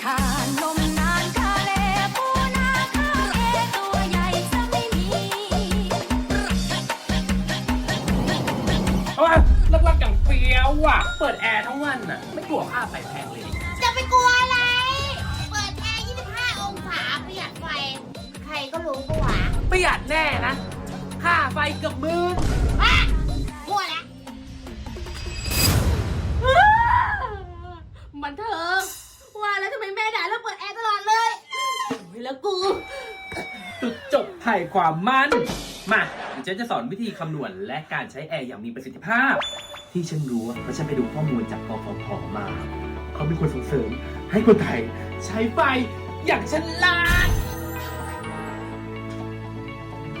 เลปูนาคาเอตัวใหญ่จะไม่มีเพราว่ารักๆอย่างเฟี้ยวอะ เปิดแอร์ทั้งวันอะ ไม่กลัวค่าไฟแพงเลย จะไปกลัวอะไร เปิดแอร์ 25 องศาประหยัดไฟ ใครก็รู้ปะวะ ประหยัดแน่นะ ค่าไฟเกือบหมื่น จุดจบไถ่ความมัน มาเดี๋ยวฉันจะสอนวิธีคำนวณและการใช้แอร์อย่างมีประสิทธิภาพ ที่ฉันรู้เพราะฉันไปดูข้อมูลจากกฟผมา เขาเป็นคนส่งเสริม ให้คนไทยใช้ไฟอย่างฉลาด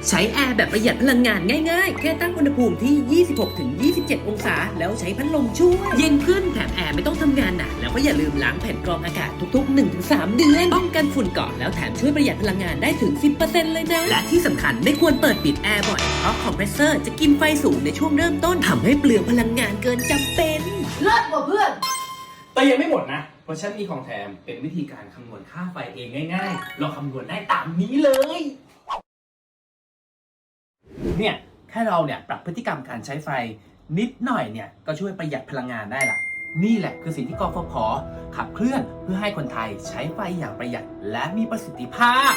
ใช้แอร์แบบประหยัดพลังงานง่ายๆ แค่ตั้งอุณหภูมิที่ 26-27 องศา แล้วใช้พัดลมช่วย เย็นขึ้นแถมแอร์ไม่ต้องทำงานหนักแล้วก็อย่าลืมล้างแผ่นกรองอากาศทุกๆ 1-3 เดือน ป้องกันฝุ่นเกาะแล้วแถมช่วยประหยัดพลังงานได้ถึง 10%เลยนะ และที่สำคัญไม่ควรเปิดปิดแอร์บ่อย เพราะคอมเพรสเซอร์จะกินไฟสูงในช่วงเริ่มต้นทำให้เปลืองพลังงานเกินจำเป็นเลิศกว่าเพื่อนแต่ยังไม่หมดนะ เพราะฉันมีของแถมเป็นวิธีการคำนวณค่าไฟเองง่ายๆ เราคำนวณได้ตามนี้เลย เนี่ยแค่เราเนี่ยปรับพฤติกรรมการใช้ไฟนิดหน่อยเนี่ยก็ช่วยประหยัดพลังงานได้ละนี่แหละคือสิ่งที่กฟผขับเคลื่อนเพื่อให้คนไทยใช้ไฟอย่างประหยัดและมีประสิทธิภาพ